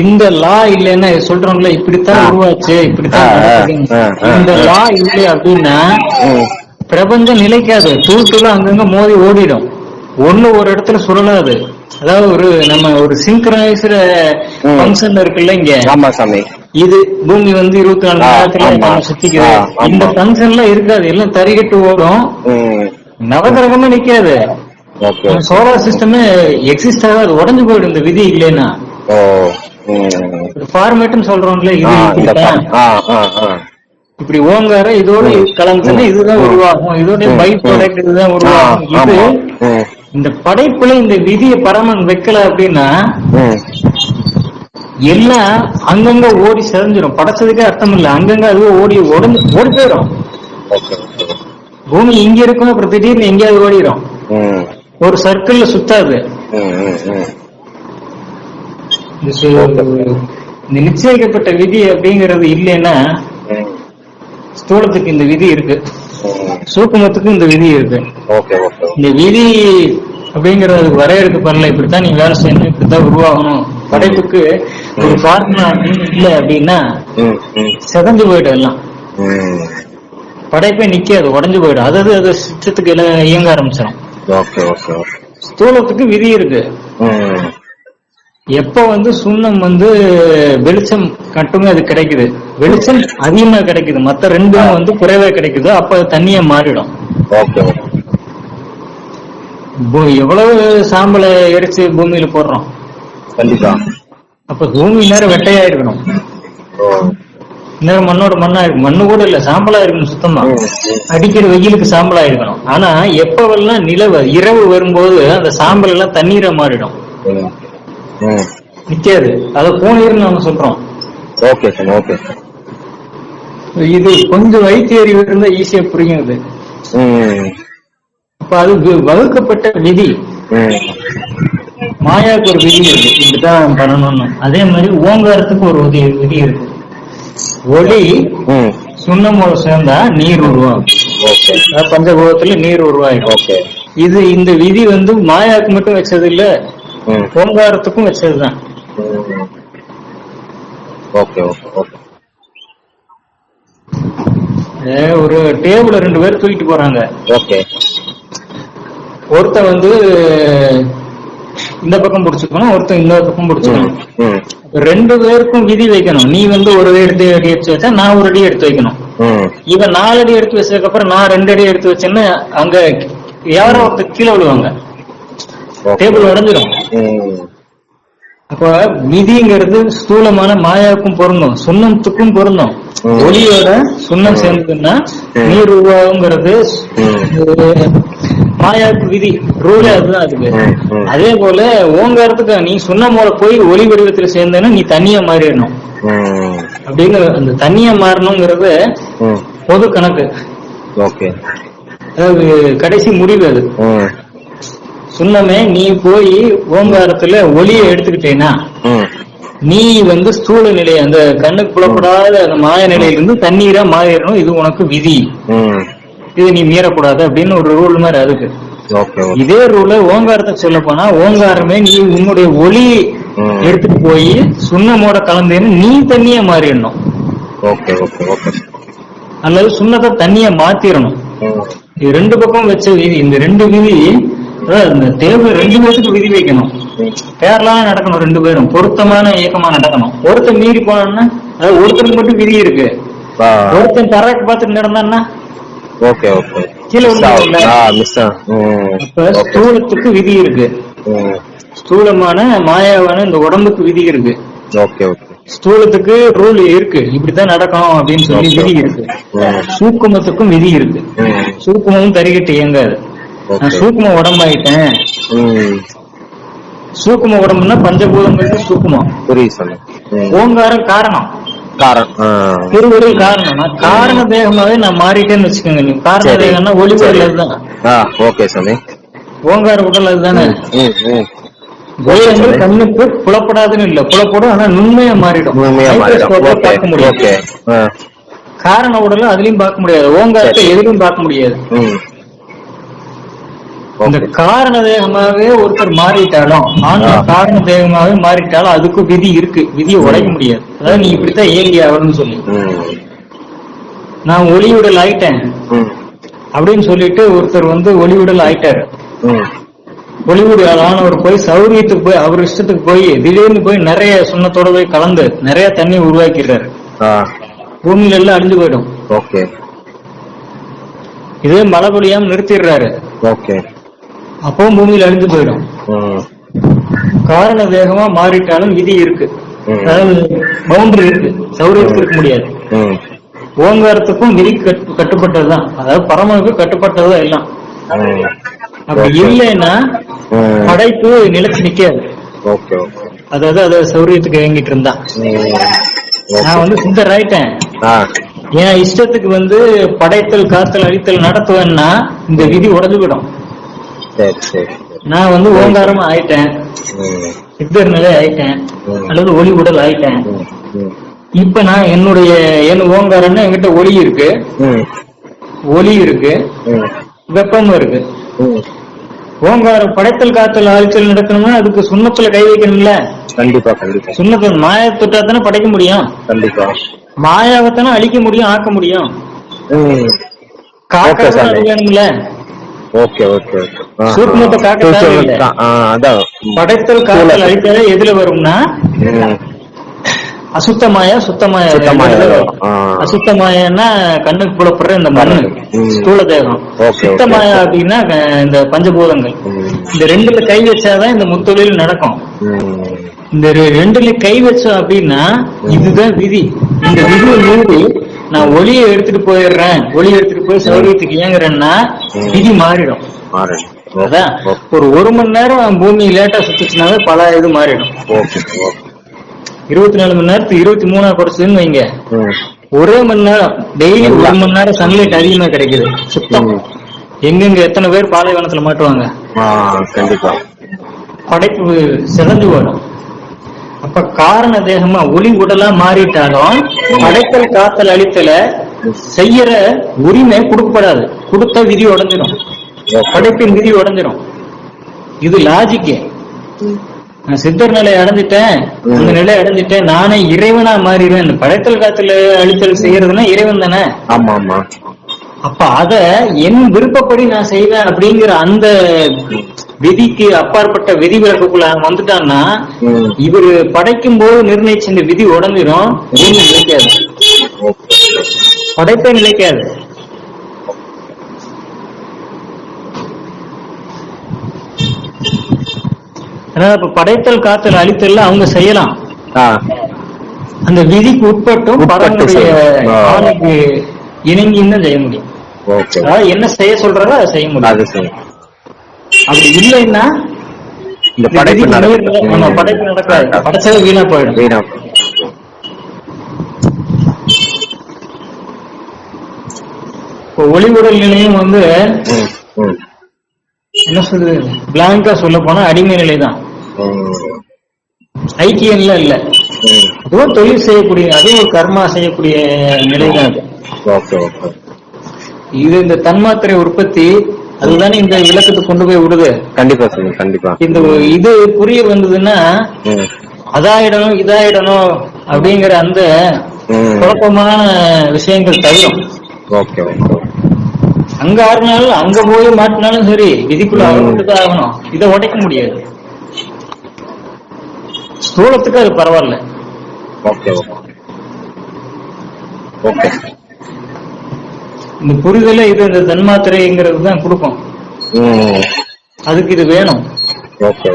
இந்த லா இல்லைன்னா சொல்றோம்ல இப்படித்தான். உருவாச்சு இப்படித்தான் இந்த. லா இல்லை அப்படின்னா. பிரபஞ்சம் நிலைக்காது தூட்டுல அங்கங்க மோதி ஓடிடும் ஒண்ணு ஒரு இடத்துல சுழலாது அதாவது ஒரு நம்ம ஒரு சிங்க்ரனைஸ்டு. ஃபங்க்ஷன் இருக்குல்ல இங்க ஆமா சாமி இது பூமி வந்து இருபத்தி நாலு நேரத்துல சுத்திக்குது. இந்த ஃபங்க்ஷன்லாம் இருக்காது எல்லாம் தறிகட்டு ஓடும். நவகிரகமே நிக்காது சோலார் சிஸ்டமே எக்ஸிஸ்ட் ஆகாது உடஞ்சு போயிடும் இந்த விதி இல்லைன்னா. ஃபார்மேட்னு சொல்றோம்ல இது. இப்படி ஓங்கார இதோட ம். இதுதான். உருவாகும் இதோட. பை. ப்ராடக்ட் இதுதான் உருவாகும் இது. இந்த படைப்புல இந்த விதியை பரமன் வைக்கல அப்படின்னா. எல்லாம் அங்கங்க ஓடி செதஞ்சிரும் படைச்சதுக்கே அர்த்தம் இல்ல அங்கங்க அதுவே ஓடி உடஞ்சு ஓடி போயிடும் பூமி இங்க இருக்கும் அப்புறம் திடீர்னு எங்கேயாவது ஓடிடும். ஒரு சர்க்கிள்ல சுத்தாது நிச்சயிக்கப்பட்ட விதி அப்படிங்கறது இல்லைன்னா. ஸ்தூலத்துக்கு இந்த விதி இருக்கு. சூக்குமத்துக்கு இந்த விதி இருக்கு இந்த விதி அப்படிங்கறது வரையறுக்க பண்ணல இப்படித்தான் நீ வேலை செய்யணும் இப்படித்தான் உருவாகணும் படைப்புக்கு ஒரு ஃபார்முலா இல்ல அப்படின்னா செதஞ்சு போயிடும் எல்லாம். படைப்பே நிக்காது உடஞ்சு போயிடும் அதாவது அது சித்தத்துக்கு எல்லாம் இயங்க ஆரம்பிச்சிடும் ஓகே ஓகே ஓகே ஸ்தூலத்துக்கு விதி இருக்கு. எப்ப வந்து சுண்ணம் வந்து வெளிச்சம் மட்டுமே அது கிடைக்குது? வெளிச்சம் அதிகமா கிடைக்குது. மத்த ரெண்டும் வந்து குறைவா கிடைக்குது. அப்ப தண்ணியா மாறிடும். எவ்வளவு சாம்பலை எரிச்சு பூமியில போடுறோம்? கண்டிப்பா. அப்ப பூமி நேரம் வெட்டையா இருக்கணும். நேரம் மண்ணோட மண்ணா இருக்கு மண்ணு கூட இல்ல சாம்பலா இருக்கணும் சுத்தமா. அடிக்கிற வெயிலுக்கு சாம்பலா இருக்கணும். ஆனா எப்பவெல்லாம் நிலவு இரவு வரும்போது அந்த சாம்பல் எல்லாம் தண்ணீரா மாறிடும். நிக்காது. அத கோணீர்னு நம்ம சொல்றோம். ஓகே சார் ஓகே இது கொஞ்சம் வைத்திய அறிவு இருந்தா ஈஸியா ம். அப்ப அது வகுக்கப்பட்ட விதி. மாயாவுக்கு ஒரு விதி இருக்கு. இப்படிதான் பண்ணணும்னு. அதே மாதிரி ஓங்காரத்துக்கு ஒரு விதி விதி இருக்கு. ஒளி ம். சுண்ணமோட சேர்ந்தா நீர் உருவாகும் பஞ்சபூதத்துல நீர் உருவாயிடும். ஓகே இது இந்த விதி வந்து மாயாவுக்கு மட்டும் வச்சது இல்ல. ஓங்காரத்துக்கும் வச்சதுதான் ம். ஓகே ஓகே ஓகே ஏ, ஒரு டேபிள ரெண்டு பேர் தூக்கிட்டு போறாங்க ஓகே ஒருத்தன் வந்து இந்த பக்கம் பிடிச்சுக்கணும் ஒருத்தன் இன்னொரு பக்கம். பிடிச்சுக்கணும். ரெண்டு பேருக்கும் விதி வைக்கணும் நீ வந்து ஒரு அடி எடுத்து அடி எடுத்து வச்சா நான் ஒரு அடி எடுத்து வைக்கணும். இவன் நாலு அடி எடுத்து வச்சதுக்கு அப்புறம் நான் ரெண்டு அடி எடுத்து வச்சேன்னா அங்க யாரோ ஒருத்தர் கீழே விழுவாங்க. டேபிள் உடஞ்சிரும் ம். அப்ப விதிங்கிறது ஸ்தூலமான மாயாவுக்கும் பொருந்தும் சுண்ணத்துக்கும் பொருந்தும். ஒளியோட சுண்ணம் சேர்ந்ததுன்னா. நீர் உருவாகுங்கிறது மாயாவுக்கு விதி ரூலே அதுதான் அதுக்கு. அதே போல ஓங்காரத்துக்கு நீ சுண்ணமோட போய் ஒளி வடிவத்துல சேர்ந்தேன்னா நீ தண்ணியா மாறிடணும். அப்படிங்கிற அந்த தண்ணியா மாறணுங்கிறது. பொது கணக்கு ஓகே அதாவது கடைசி முடிவு அது ம். சுண்ணமே நீ போய் ஓங்காரத்துல ஒளியை எடுத்துக்கிட்டேன்னா. நீ வந்து ஸ்தூல நிலை அந்த கண்ணுக்கு புலப்படாத அந்த மாய நிலையிலிருந்து தண்ணீரா மாறிடணும் இது உனக்கு விதி. இது நீ மீறக்கூடாது அப்படின்னு ஒரு ரூல் மாதிரி அதுக்கு இதே ரூல ஓங்காரத்தை சொல்ல போனா ஓங்காரமே நீ உன்னுடைய ஒளி. எடுத்துட்டு போய் சுண்ணமோட கலந்தேன்னு நீ தண்ணியா மாறிடணும் அல்லது சுண்ணத்தை தண்ணியா மாத்திரணும். இது ரெண்டு பக்கம் வச்ச விதி இந்த ரெண்டு விதி இந்த தேர்வு ரெண்டு பேருக்கு விதி வைக்கணும் ம். பேரலாம் நடக்கணும் ரெண்டு பேரும் பொருத்தமான இயக்கமா நடக்கணும் ஒருத்தன் மீறி போனான்னா அதாவது ஒருத்தனுக்கு மட்டும் விதி இருக்கு. ஒருத்தன் தராக்கு பார்த்துட்டு நடந்தான்னா ஓகே ஓகே கீழே ஓகே. ஸ்தூலத்துக்கு விதி இருக்கு. ஸ்தூலமான மாயாவான இந்த உடம்புக்கு விதி இருக்கு ஓகே ஓகே ஸ்தூலத்துக்கு ரூல் இருக்கு இப்படித்தான் நடக்கணும் அப்படின்னு சொல்லி. விதி இருக்கு. சூக்குமத்துக்கும் விதி இருக்கு. சூக்குமமும் தறிகிட்டு இயங்காது நான் சூக்கும உடம்பாயிட்டேன். சூக்கும உடம்புனா பஞ்சபூதங்கிறது சூக்குமம். புரியுது ம். ஓங்காரம் காரணம். திருவருள் காரணம். காரண தேகமாவே நான் மாறிட்டேன்னு வச்சுக்கோங்க நீ. காரண. தேகம்னா ஒளி. உடல் அதுதான். ஓகே சாமி. ஓங்கார உடல் அதுதானே? ஒளியங்கள் கண்ணுக்கு புலப்படாதுன்னு இல்ல. புலப்படும் ஆனா நுண்மையா மாறிடும். பார்க்க ஆ. காரண உடல அதுலயும் பார்க்க முடியாது. ஓங்காரத்தை சரி. எதிலும் பார்க்க முடியாது. இந்த காரண தேகமாவே ஒருத்தர் மாறிட்டாலும் ஆன்மா. காரண தேகமாவே மாறிட்டாலும் அதுக்கு விதி இருக்கு. விதியை உடைக்க முடியாது. அதாவது நீ இப்படித்தான் இயங்கி ஆகணும்னு சொல்லி. நான் ஒளியுடல் ஆயிட்டேன். அப்படின்னு சொல்லிட்டு ஒருத்தர் வந்து ஒளிவுடல் ஆயிட்டாரு. ம். ஒளிவுடல் ஆனவர் போய் சௌரியத்துக்கு போய் அவர் இஷ்டத்துக்கு போய் திடீர்னு போய் நிறைய சுண்ணத்தோட போய் கலந்து நிறைய தண்ணி உருவாக்கிடுறாரு. ஆ. பூமியில எல்லாம் அழிஞ்சு போயிடும். ஓகே. இதே மழை பொழியாம நிறுத்திடுறாரு. ஓகே. அப்பவும் பூமியில அழிஞ்சு போயிடும். காரண வேகமா மாறிட்டாலும் விதி இருக்கு. அதாவது பவுண்டரி இருக்கு. சௌரியத்துக்கு இருக்க முடியாது. ஓங்காரத்துக்கும் விதி கட்டு- கட்டுப்பட்டதுதான். அதாவது பரமனுக்கு கட்டுப்பட்டதுதான் எல்லாம். அப்படி இல்லைன்னா படைப்பு நிலைச்சு நிக்காது. அதாவது அது சௌரியத்துக்கு இயங்கிட்டு இருந்தா ம் நான் வந்து சித்தர் ஆயிட்டேன். என் இஷ்டத்துக்கு வந்து படைத்தல் காத்தல் அழித்தல் நடத்துவேன்னா இந்த விதி உடஞ்சு போயிடும் சரி சரி நான் வந்து ஓங்காரமா ஆயிட்டேன். சித்தர் நிலை ஆயிட்டேன். அல்லது ஒளி உடல் ஆயிட்டேன். இப்ப நான் என்னுடைய என் ஓங்காரம்னா என்கிட்ட ஒளி இருக்கு. ஒளி இருக்கு. வெப்பமும் இருக்கு ஓங்காரம் படைத்தல் காத்தல் அழித்தல் நடக்கணும்னா அதுக்கு சுண்ணத்துல கை வைக்கணும்ல? கண்டிப்பா கண்டிப்பா. சுண்ணத்தை மாய தொட்டா தானே படைக்க முடியும்? கண்டிப்பா. மாயாவைத்தானே அழிக்க முடியும் ஆக்க முடியும்? ம். ஓகே ஓகே ஓகே ஆ, சூட்சமத்தை ஆ. காட்ட சூட்சமத்தை தேவையில்லை. கா- ஆ, அதான் படைத்தல் காத்தல் அழித்தல் எதுல வரும்னா? அசுத்தமாயா சுத்தமாயா. அசுத்தமாயான்னா கண்ணுக்கு புலப்படுற இந்த மண்ணு ம். ஸ்தூல தேகம். சுத்தமாயா. அப்படின்னா இந்த பஞ்சபூதங்கள். இந்த ரெண்டுல கை வச்சாதான் இந்த முத்தொழில் நடக்கும். இந்த ரெண்டுல கை வச்சோம் அப்படின்னா இதுதான் விதி. இந்த விதியை மீறி நான் ஒளியை எடுத்துட்டு போயிடுறேன். ஒளி எடுத்துட்டு போய் சௌரியத்துக்கு இயங்குறேன்னா. விதி மாறிடும். அதான். ஒரு ஒரு மணி நேரம் பூமி லேட்டா சுத்துச்சுனாவே பல இது மாறிடும். இருபத்தி நாலு மணி நேரத்துக்கு இருபத்தி மூணா குறைச்சதுன்னு வைங்க. ஒரே மணி நேரம் டெய்லி ஒரு மணி நேரம் சன்லைட் அதிகமா கிடைக்குது. சுத்தம். எங்கெங்க எத்தனை பேர் பாலைவனத்துல மாட்டுவாங்க? கண்டிப்பா. படைப்பு சிதஞ்சு போயிடும். அப்ப காரண தேகமா ஒளி உடலா மாறிட்டாலும் படைத்தல் காத்தல் அழித்தல செய்யற உரிமை கொடுக்கப்படாது. கொடுத்தா விதி உடைஞ்சிடும் படைப்பின் விதி உடைஞ்சிடும் இது லாஜிக்கு நான் சித்தர் நிலை அடைஞ்சிட்டேன். அந்த நிலை அடைஞ்சிட்டேன். நானே இறைவனா மாறிடுவேன். இந்த படைத்தல் காத்தல் அழித்தல் செய்யறதுன்னா இறைவன் தானே. ஆமா ஆமா. அப்ப அத என் விருப்பப்படி நான் செய்வேன் அப்படிங்கிற அந்த விதிக்கு அப்பாற்பட்ட விதி அவன் வந்துட்டான்னா இவர் படைக்கும் போது நிர்ணயிச்ச இந்த விதி உடஞ்சிரும். பூமி நிலைக்காது. படைப்பே நிலைக்காது. இப்ப படைத்தல் காத்தல் அழித்தல் அவங்க செய்யலாம். அந்த விதிக்கு உட்பட்டும் இணங்கின்னு தான் செய்ய முடியும். என்ன செய்ய சொல்றாரோ அதை செய்ய முடியும். அப்படி இல்லைன்னா இந்த படைப்பு நடக்கும். படைப்பு நடக்காது. படைச்சது வீணா போயிடும். வீணா இப்போ ஒளி உடல் நிலையம் வந்து என்ன சொல்றது? பிளாங்கா சொல்ல போனா அடிமை நிலை தான் ஐக்கியம்ல இல்ல அதுவும் தொழில் செய்யக்கூடிய அதுவும் ஒரு கர்மா செய்யக்கூடிய நிலை தான் இது இந்த தன்மாத்திரை உற்பத்தி அதுதானே இந்த விளக்கத்துக்கு கொண்டு போய் விடுது? கண்டிப்பா சாமி கண்டிப்பா. இந்த இது புரிய வந்ததுன்னா அதாயிடணும் இதாயிடணும் அப்படிங்கிற அந்த குழப்பமான விஷயங்கள் தவிரும். ஓகே அங்க ஆறுனாலும் அங்க போய் மாட்டினாலும் சரி விதிக்குள்ள தான் ஆகணும். இதை உடைக்க முடியாது. ஸ்தூலத்துக்கு அது பரவாயில்ல. Okay okay. ஓகே இந்த புரிதல இது இந்த தன்மாத்திரைங்கிறது தான் கொடுக்கும். அதுக்கு இது வேணும். ஓகே.